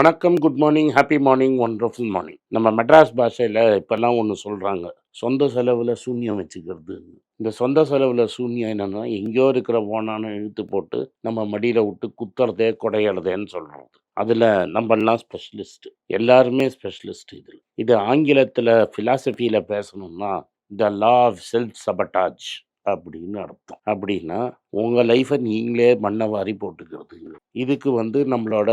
வணக்கம் good morning happy morning wonderful morning நம்ம மெட்ராஸ் பாஷையில் இப்போல்லாம் ஒன்று சொல்கிறாங்க சொந்த செலவில் சூன்யம் வச்சுக்கிறது. இந்த சொந்த செலவில் சூன்யம் என்னென்னா எங்கேயோ இருக்கிற ஓனான இழுத்து போட்டு நம்ம மடியில் விட்டு குத்துறதே குடையிறதேன்னு சொல்கிறது அதில் நம்மளாம் ஸ்பெஷலிஸ்ட் எல்லாருமே ஸ்பெஷலிஸ்ட் இதில் இது ஆங்கிலத்தில் ஃபிலாசபியில் பேசணும்னா த லா ஆஃப் செல்ஃப் சபட்டாஜ் அப்படின்னு அர்த்தம். அப்படின்னா உங்கள் லைஃப்பை நீங்களே மண்ணை வாரி போட்டுக்கிறது இதுக்கு வந்து நம்மளோட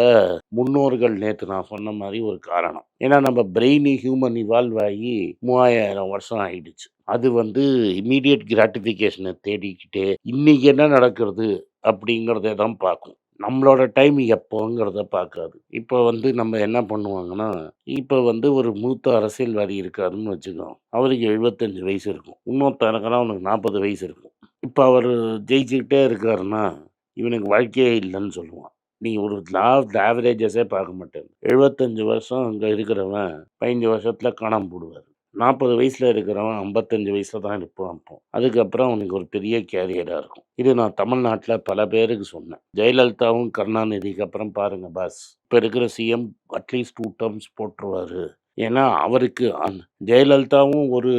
முன்னோர்கள் நேற்று நான் சொன்ன மாதிரி ஒரு காரணம். ஏன்னா நம்ம பிரெயின் ஹியூமன் இவால்வ் ஆகி மூவாயிரம் வருஷம் ஆயிடுச்சு. அது வந்து இம்மீடியட் கிராட்டிஃபிகேஷனை தேடிக்கிட்டே இன்னைக்கு என்ன நடக்கிறது அப்படிங்கிறத தான் பார்க்கும். நம்மளோட டைம் எப்போங்கிறத பார்க்காது. இப்போ வந்து நம்ம என்ன பண்ணுவாங்கன்னா இப்போ வந்து ஒரு மூத்த அரசியல்வாதி இருக்காருன்னு வச்சுக்கோ அவருக்கு எழுபத்தஞ்சு வயசு இருக்கும். இன்னொருத்தனக்கெல்லாம் அவனுக்கு நாற்பது வயசு இருக்கும். இப்போ அவர் ஜெயிச்சுக்கிட்டே இருக்காருன்னா இவனுக்கு வாழ்க்கையே இல்லைன்னு சொல்லுவான். நீ ஒரு லா ஆஃப் ஆவரேஜஸே பார்க்க மாட்டேன் எழுபத்தஞ்சு வருஷம் அங்கே இருக்கிறவன் பதினஞ்சு வருஷத்தில் காணாமல் போடுவார். நாற்பது வயசில் இருக்கிறவன் ஐம்பத்தஞ்சு வயசில் தான் இருப்பான் இப்போ அதுக்கப்புறம் அவனுக்கு ஒரு பெரிய கேரியராக இருக்கும். இது நான் தமிழ்நாட்டில் பல பேருக்கு சொன்னேன். ஜெயலலிதாவும் கருணாநிதிக்கு அப்புறம் பாருங்கள் பாஸ் இப்போ இருக்கிற CM at least two terms போட்டுருவார். ஏன்னா அவருக்கு அந்த ஜெயலலிதாவும் ஒரு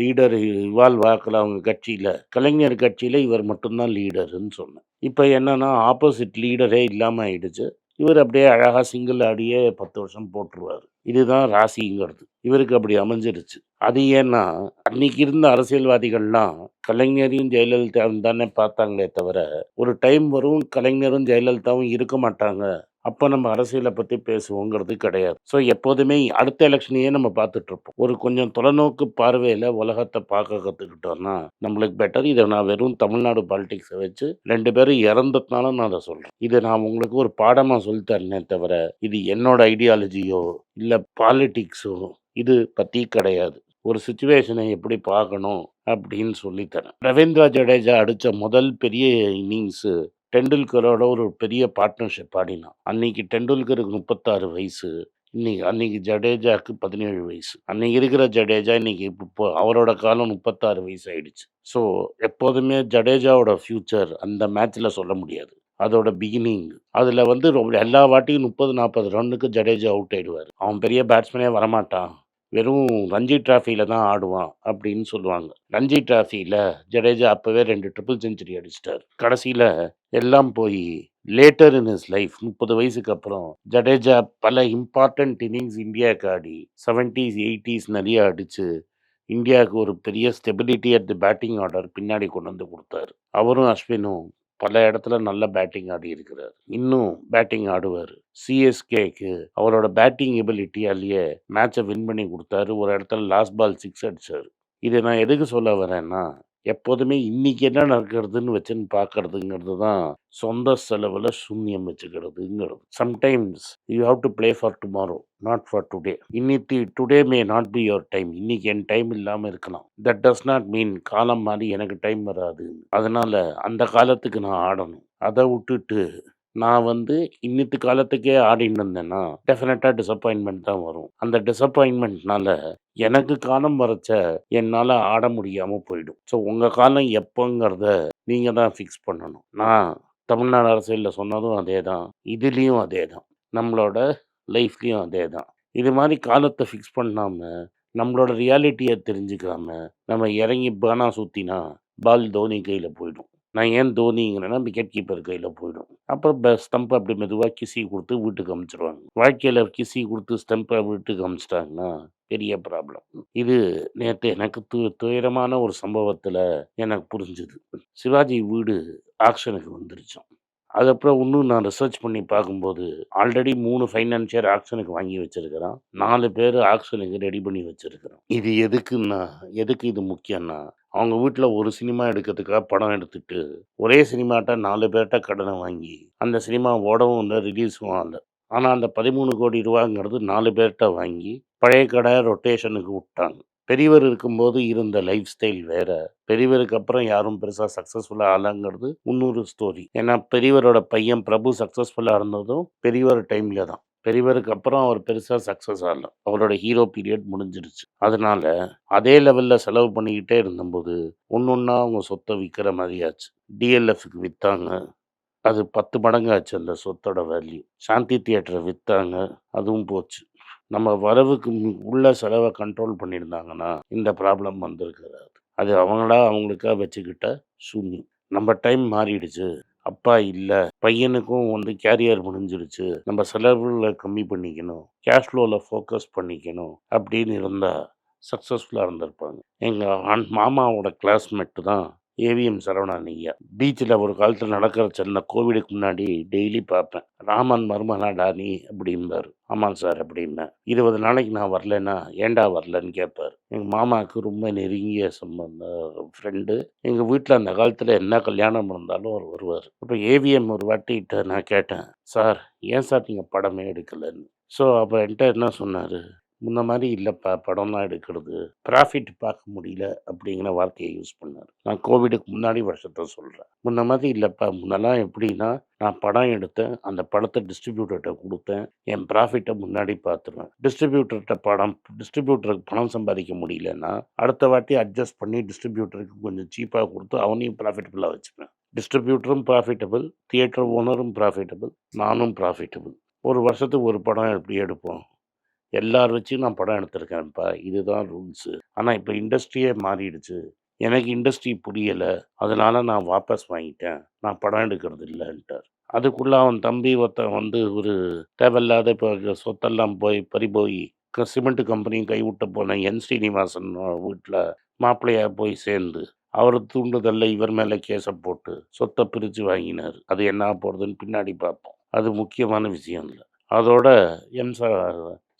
லீடர் இவால்வ் ஆக்கல அவங்க கட்சியில். கலைஞர் கட்சியில் இவர் மட்டும்தான் லீடருன்னு சொன்னேன். இப்போ என்னன்னா ஆப்போசிட் லீடரே இல்லாமல் ஆயிடுச்சு. இவர் அப்படியே அழகாக சிங்கிள் ஆடியே பத்து வருஷம் போட்டுருவார். இதுதான் ராசிங்கிறது. இவருக்கு அப்படி அமைஞ்சிருச்சு. அது ஏன்னா அன்னைக்கு இருந்த அரசியல்வாதிகள்லாம் கலைஞரையும் ஜெயலலிதாவும் தானே பார்த்தாங்களே தவிர ஒரு டைம் வரும் கலைஞரும் ஜெயலலிதாவும் இருக்க மாட்டாங்க. அப்போ நம்ம அரசியலை பற்றி பேசுவோங்கிறது கிடையாது. ஸோ எப்போதுமே அடுத்த எலெக்ஷனையே நம்ம பார்த்துட்ருப்போம். ஒரு கொஞ்சம் தொலைநோக்கு பார்வையில் உலகத்தை பார்க்க கற்றுக்கிட்டோம்னா நம்மளுக்கு பெட்டர் இதை நான் வெறும் தமிழ்நாடு பாலிடிக்ஸை வச்சு ரெண்டு பேரும் இறந்ததுனால நான் அதை சொல்கிறேன் இதை நான் உங்களுக்கு ஒரு பாடமாக சொல்லித்தரனே தவிர இது என்னோட ஐடியாலஜியோ இல்லை பாலிட்டிக்ஸோ இது பற்றி கிடையாது. ஒரு சுச்சுவேஷனை எப்படி பார்க்கணும் அப்படின்னு சொல்லித்தரேன் ரவீந்திரா ஜடேஜா அடித்த முதல் பெரிய இன்னிங்ஸு டெண்டுல்கரோட ஒரு பெரிய பார்ட்னர்ஷிப் ஆடினான். அன்னைக்கு டெண்டுல்கருக்கு முப்பத்தாறு வயசு. இன்னைக்கு அன்னைக்கு ஜடேஜாக்கு பதினேழு வயசு. அன்னைக்கு இருக்கிற ஜடேஜா இன்னைக்கு இப்போ அவரோட காலம் முப்பத்தாறு வயசு ஆயிடுச்சு. ஸோ எப்போதுமே ஜடேஜாவோட ஃப்யூச்சர் அந்த மேட்ச்சில் சொல்ல முடியாது. அதோட பிகினிங் அதில் வந்து ரொம்ப எல்லா வாட்டியும் முப்பது நாற்பது ரன்னுக்கு ஜடேஜா அவுட் ஆயிடுவார். அவன் பெரிய பேட்ஸ்மேனே வரமாட்டான். வெறும் ரஞ்சி டிராஃபியில் தான் ஆடுவான் அப்படின்னு சொல்லுவாங்க. ரஞ்சி டிராஃபியில் ஜடேஜா அப்போவே ரெண்டு ட்ரிபிள் செஞ்சுரி அடிச்சிட்டார். கடைசியில் எல்லாம் போய் லேட்டர் இன் இஸ் லைஃப் முப்பது வயசுக்கு அப்புறம் ஜடேஜா பல இம்பார்ட்டன்ட் இன்னிங்ஸ் இந்தியாவுக்கு ஆடி செவன்டீஸ் எயிட்டிஸ் நிறைய அடித்து இந்தியாவுக்கு ஒரு பெரிய stability at the batting order பின்னாடி கொண்டு வந்து கொடுத்தாரு. அவரும் அஸ்வினும் பல இடத்துல நல்ல பேட்டிங் ஆடி இருக்கிறார். இன்னும் பேட்டிங் ஆடுவார். சிஎஸ்கேக்கு அவரோட பேட்டிங் எபிலிட்டியாலேயே மேட்சை வின் பண்ணி கொடுத்தாரு. ஒரு இடத்துல லாஸ்ட் பால் சிக்ஸ் அடிச்சார். இதை நான் எதுக்கு சொல்ல வரேன்னா எப்போதுமே இன்னைக்கு என்ன நடக்கிறதுன்னு வச்சுன்னு பார்க்கறதுங்கிறது தான் சொந்த செலவில் சூன்யம் வச்சுக்கிறதுங்கிறது. Sometimes you have to play for tomorrow not for today இன்னைக்கு today may not be your time இன்னைக்கு என் டைம் இல்லாமல் இருக்கலாம். தட் டஸ் நாட் மீன் காலம் மாதிரி எனக்கு டைம் வராது அதனால அந்த காலத்துக்கு நான் ஆடணும். அதை விட்டுட்டு நான் வந்து இன்னித்து காலத்துக்கே ஆடின்னு இருந்தேன்னா டெஃபினட்டாக டிசப்பாயின்மெண்ட் தான் வரும். அந்த டிசப்பாயின்மெண்ட்னால எனக்கு காலம் வரைச்ச என்னால் ஆட முடியாமல் போயிடும். ஸோ உங்கள் காலம் எப்போங்கிறத நீங்கள் தான் ஃபிக்ஸ் பண்ணணும். நான் தமிழ்நாடு அரசியலில் சொன்னதும் அதே தான் இதுலேயும் அதே தான் நம்மளோட லைஃப்லேயும் அதே தான் இது மாதிரி காலத்தை ஃபிக்ஸ் பண்ணாமல் நம்மளோட ரியாலிட்டியை தெரிஞ்சுக்காமல் நம்ம இறங்கி பானா சுற்றினா பால் தோனி கையில் போயிடும். நான் ஏன் தோனிங்கிறேன்னா விக்கெட் கீப்பர் கையில் போயிடும். அப்புறம் ஸ்டம்ப் அப்படி மெதுவாக கிசி கொடுத்து வீட்டுக்கு அமுச்சிடுவாங்க வாழ்க்கையில் கிசி கொடுத்து ஸ்டம்பை வீட்டுக்கு அமிச்சிட்டாங்கன்னா பெரிய ப்ராப்ளம் இது நேற்று எனக்கு து துயரமான ஒரு சம்பவத்தில் எனக்கு புரிஞ்சுது. சிவாஜி வீடு ஆக்ஷனுக்கு வந்துருச்சோம் அதுக்கப்புறம் இன்னும் நான் ரிசர்ச் பண்ணி பார்க்கும்போது ஆல்ரெடி மூணு ஃபைனான்சியர் ஆக்ஷனுக்கு வாங்கி வச்சிருக்கிறான். நாலு பேர் ஆக்ஷனுக்கு ரெடி பண்ணி வச்சிருக்கிறான். இது எதுக்குன்னா எதுக்கு இது முக்கியம்னா அவங்க வீட்டில் ஒரு சினிமா எடுக்கிறதுக்காக படம் எடுத்துட்டு ஒரே சினிமாட்ட நாலு பேர்கிட்ட கடனை வாங்கி அந்த சினிமா ஓடவும் இல்லை ரிலீஸும் ஆகலை. ஆனால் அந்த பதிமூணு கோடி ரூபாங்கிறது நாலு பேர்கிட்ட வாங்கி பழைய கடை ரொட்டேஷனுக்கு விட்டாங்க. பெரியவர் இருக்கும்போது இருந்த லைஃப் ஸ்டைல் வேற. பெரியவருக்கு அப்புறம் யாரும் பெருசாக சக்ஸஸ்ஃபுல்லாக ஆகலாங்கிறது இன்னொரு ஸ்டோரி ஏன்னா பெரியவரோட பையன் பிரபு சக்ஸஸ்ஃபுல்லாக இருந்ததும் பெரியவர் டைமில் தான். பெரியவருக்கு அப்புறம் அவர் பெருசாக சக்ஸஸ் ஆகல. அவரோட ஹீரோ பீரியட் முடிஞ்சிருச்சு. அதனால அதே லெவலில் செலவு பண்ணிக்கிட்டே இருந்தபோது ஒன்று ஒன்றா அவங்க சொத்தை விற்கிற மாதிரியாச்சு டிஎல்எஃப்க்கு விற்றாங்க அது பத்து மடங்கு ஆச்சு அந்த சொத்தோட வேல்யூ சாந்தி தியேட்டரை விற்றாங்க அதுவும் போச்சு. நம்ம வரவுக்கு உள்ள செலவை கண்ட்ரோல் பண்ணியிருந்தாங்கன்னா இந்த ப்ராப்ளம் வந்திருக்காது. அது அவங்களா அவங்களுக்காக வச்சுக்கிட்ட சூன்யம். நம்ம டைம் மாறிடுச்சு. அப்பா இல்லை. பையனுக்கும் வந்து கேரியர் முடிஞ்சிருச்சு. நம்ம செலவுகளை கம்மி பண்ணிக்கணும். கேஷ் ஃப்ளோவில் ஃபோக்கஸ் பண்ணிக்கணும். அப்படின்னு இருந்தால் சக்ஸஸ்ஃபுல்லாக இருந்திருப்பாங்க. எங்கள் ஆண் மாமாவோட கிளாஸ்மேட்டு தான் ஏவிஎம் சரவணன் ஐயா பீச்சில் ஒரு காலத்தில் நடக்கிற சின்ன கோவிடுக்கு முன்னாடி டெய்லி பார்ப்பேன் ராமன் மருமனாடா நீ அப்படிம்பாரு. ஆமாம் சார் அப்படின்னா இருபது நாளைக்கு நான் வரலன்னா ஏன்டா வரலன்னு கேட்பார் எங்கள் மாமாவுக்கு ரொம்ப நெருங்கிய சம்பந்த ஃப்ரெண்டு எங்கள் வீட்டில் அந்த காலத்தில் என்ன கல்யாணம் இருந்தாலும் அவர் வருவார். இப்போ ஏவிஎம் ஒரு வாட்டிகிட்ட நான் கேட்டேன் சார் ஏன் சார் நீங்கள் படமே எடுக்கலைன்னு? ஸோ அப்போ என்கிட்ட என்ன சொன்னார்? முன்ன மாதிரி இல்லைப்பா. படம்லாம் எடுக்கிறது. ப்ராஃபிட் பார்க்க முடியல அப்படிங்கிற வார்த்தையை யூஸ் பண்ணார். நான் கோவிடுக்கு முன்னாடி வருஷத்தை சொல்கிறேன் முன்ன மாதிரி இல்லைப்பா. முன்னெல்லாம் எப்படின்னா நான் படம் எடுத்தேன். அந்த படத்தை டிஸ்ட்ரிபியூட்டர்கிட்ட கொடுத்தேன். என் ப்ராஃபிட்டை முன்னாடி பார்த்துருவேன். டிஸ்ட்ரிபியூட்டர்கிட்ட படம் டிஸ்ட்ரிபியூட்டருக்கு பணம் சம்பாதிக்க முடியலன்னா அடுத்த வாட்டி அட்ஜஸ்ட் பண்ணி டிஸ்ட்ரிபியூட்டருக்கு கொஞ்சம் சீப்பாக கொடுத்து அவனையும் ப்ராஃபிட்டபுளாக வச்சுப்பேன். டிஸ்ட்ரிபியூட்டரும் ப்ராஃபிட்டபிள் தியேட்டர் ஓனரும் ப்ராஃபிட்டபிள் நானும் ப்ராஃபிட்டபிள் ஒரு வருஷத்துக்கு ஒரு படம் எப்படி எடுப்போம்? எல்லார் வச்சும் நான் படம் எடுத்திருக்கேன்ப்பா. இதுதான் ரூல்ஸு ஆனால் இப்போ இண்டஸ்ட்ரியே மாறிடுச்சு. எனக்கு இண்டஸ்ட்ரி புரியலை. அதனால் நான் வாபஸ் வாங்கிட்டேன். நான் படம் எடுக்கிறது இல்லைன்ட்டார். அதுக்குள்ளே அவன் தம்பி ஒருத்தன் வந்து ஒரு தேவையில்லாத இப்போ சொத்தெல்லாம் போய் பறி போய் சிமெண்ட் கம்பெனியும் கைவிட்ட போன என் ஸ்ரீனிவாசன் வீட்டில் மாப்பிள்ளையாக போய் சேர்ந்து அவர் தூண்டுதல்ல இவர் மேலே கேஸை போட்டு சொத்தை பிரித்து வாங்கினார். அது என்ன போகிறதுன்னு பின்னாடி பார்ப்போம். அது முக்கியமான விஷயம் இல்லை. அதோட எம்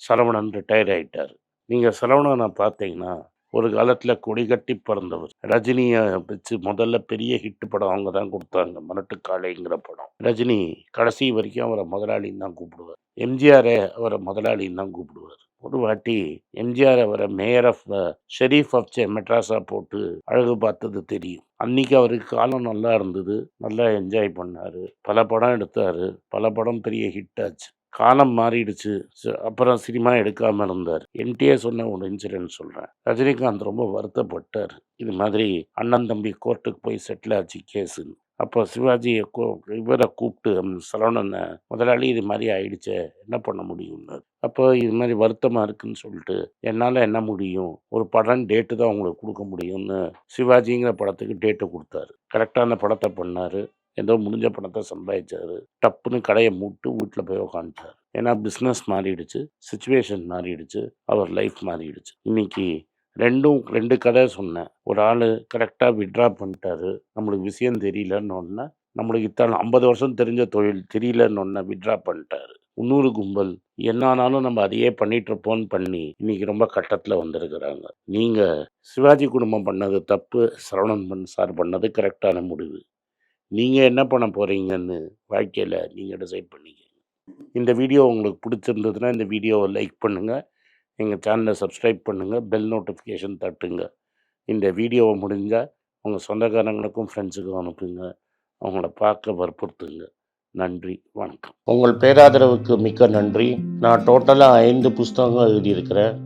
சரவணன் ரிட்டையர் ஆயிட்டார். நீங்கள் சரவணனை பார்த்தீங்கன்னா ஒரு காலத்தில் கொடி கட்டி பிறந்தவர். ரஜினியை வச்சு முதல்ல பெரிய ஹிட் படம் அவங்க தான் கொடுத்தாங்க மரட்டுக்காளைங்கிற படம். ரஜினி கடைசி வரைக்கும் அவரை முதலாளின்னு தான் கூப்பிடுவார். எம்ஜிஆரை அவரை முதலாளின்னு தான் கூப்பிடுவார். ஒரு வாட்டி எம்ஜிஆர் அவரை மேயர் ஆஃப் ஷெரீஃப் ஆஃப் சே மெட்ராஸாக போட்டு அழகு பார்த்தது தெரியும். அன்னைக்கு அவருக்கு காலம் நல்லா இருந்தது நல்லா என்ஜாய் பண்ணாரு. பல படம் எடுத்தார் பல படம் பெரிய ஹிட் ஆச்சு. காலம் மாறிடுச்சு. அப்புறம் சினிமா எடுக்காமல் இருந்தார். என்டிஏ சொன்ன ஒரு இன்சிடென்ட் சொல்கிறேன் ரஜினிகாந்த் ரொம்ப வருத்தப்பட்டார். இது மாதிரி அண்ணன் தம்பி கோர்ட்டுக்கு போய் செட்டில் ஆச்சு கேஸுன்னு. அப்போ சிவாஜியை கூ இவரை கூப்பிட்டு சரவணனை முதலாளி இது மாதிரி ஆயிடுச்சே என்ன பண்ண முடியும்னு அப்போ இது மாதிரி வருத்தமாக இருக்குன்னு சொல்லிட்டு என்னால் என்ன முடியும்? ஒரு படம் டேட்டு தான் உங்களுக்கு கொடுக்க முடியும்னு. சிவாஜிங்கிற படத்துக்கு டேட்டு கொடுத்தாரு. கரெக்டாக அந்த படத்தை பண்ணார். ஏதோ முடிஞ்ச பணத்தை சம்பாதிச்சார். டப்புன்னு கடையை மூட்டு வீட்டில் போய் உக்காந்துட்டார். ஏன்னா பிஸ்னஸ் மாறிடுச்சு சுச்சுவேஷன் மாறிடுச்சு அவர் லைஃப் மாறிடுச்சு. இன்னைக்கு ரெண்டும் ரெண்டு கதை சொன்னேன். ஒரு ஆள் கரெக்டாக விட்ரா பண்ணிட்டாரு. நம்மளுக்கு விஷயம் தெரியலன்னு ஒன்று நம்மளுக்கு இத்தனை ஐம்பது வருஷம் தெரிஞ்ச தொழில் தெரியலன்னு ஒன்று விட்ரா பண்ணிட்டாரு. இன்னொரு கும்பல் என்னானாலும் நம்ம அதையே பண்ணிட்டு இருப்போம்னு பண்ணி இன்னைக்கு ரொம்ப கட்டத்தில் வந்திருக்கிறாங்க. நீங்கள் சிவாஜி குடும்பம் பண்ணது தப்பு சரவணன் சார் பண்ணது கரெக்டான முடிவு. நீங்கள் என்ன பண்ண போகிறீங்கன்னு வாழ்க்கையில் நீங்கள் டிசைட் பண்ணிக்க இந்த வீடியோ உங்களுக்கு பிடிச்சிருந்ததுன்னா இந்த வீடியோவை லைக் பண்ணுங்கள் எங்கள் சேனலை சப்ஸ்கிரைப் பண்ணுங்கள் பெல் நோட்டிஃபிகேஷன் தட்டுங்க. இந்த வீடியோவை முடிஞ்சால் உங்கள் சொந்தக்காரங்களுக்கும் ஃப்ரெண்ட்ஸுக்கும் அனுப்புங்க. அவங்கள பார்க்க வற்புறுத்துங்க. நன்றி வணக்கம். உங்கள் பேராதரவுக்கு மிக்க நன்றி. நான் டோட்டலாக ஐந்து புஸ்தகங்கள் எழுதியிருக்கிறேன்.